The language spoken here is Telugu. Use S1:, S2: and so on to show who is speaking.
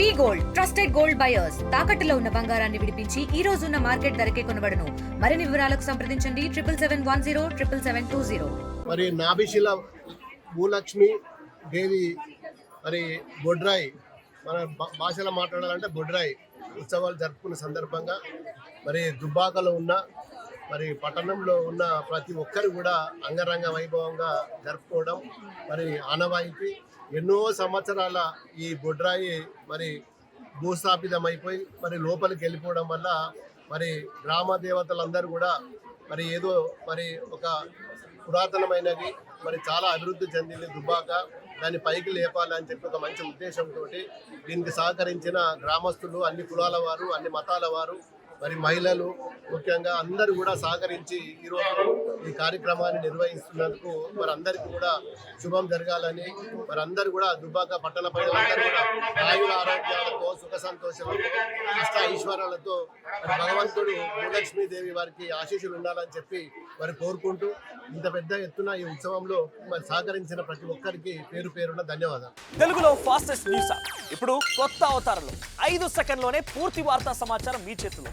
S1: We gold trusted gold buyers తాకట్టులో ఉన్న బంగారాన్ని విడిపించి ఈ రోజు ఉన్న మార్కెట్ ధరకే కొనబడను. మరిన్ని వివరాలకు సంప్రదించండి. Triple seven one zero triple seven two zero.
S2: మరి నాభిశిల భూలక్ష్మి దేవి మరి బొడ్రాయి మన భాషలో మాట్లాడాలంటే బొడ్రాయి ఉత్సవాలు జరుపుకున్న సందర్భంగా మరి దుబ్బాకలో ఉన్న మరి పట్టణంలో ఉన్న ప్రతి ఒక్కరు కూడా అంగరంగ వైభవంగా జరుపుకోవడం మరి ఆనవాయితీ. ఎన్నో సంవత్సరాల ఈ బొడ్రాయి మరి భూస్థాపితం అయిపోయి మరి లోపలికి వెళ్ళిపోవడం వల్ల మరి గ్రామ దేవతలందరూ కూడా మరి ఏదో మరి ఒక పురాతనమైనది మరి చాలా అభివృద్ధి చెందింది దుబ్బాక. దాన్ని పైకి లేపాలని చెప్పి ఒక మంచి ఉద్దేశంతో దీనికి సహకరించిన గ్రామస్తులు అన్ని కులాల వారు అన్ని మతాల వారు మరి మహిళలు ముఖ్యంగా అందరూ కూడా సహకరించి ఈరోజు ఈ కార్యక్రమాన్ని నిర్వహిస్తున్నందుకు మరి అందరికీ కూడా శుభం జరగాలని మరి అందరూ కూడా దుబ్బాక పట్టణ ప్రజలందరూ కూడా ఆయుర ఆరోగ్యాలతో సుఖ సంతోషాలతో అష్ట ఐశ్వర్యాలతో మరి భగవంతుడు భూలక్ష్మీదేవి వారికి ఆశీస్సులు ఉండాలని చెప్పి మరి కోరుకుంటూ ఇంత పెద్ద ఎత్తున ఈ ఉత్సవంలో మరి సహకరించిన ప్రతి ఒక్కరికి పేరు పేరున ధన్యవాదాలు.
S3: తెలుగులో ఫాస్టెస్ట్ న్యూస్ ఇప్పుడు కొత్త అవతారంలో ఐదు సెకండ్లోనే పూర్తి వార్తా సమాచారం మీ చేతిలో.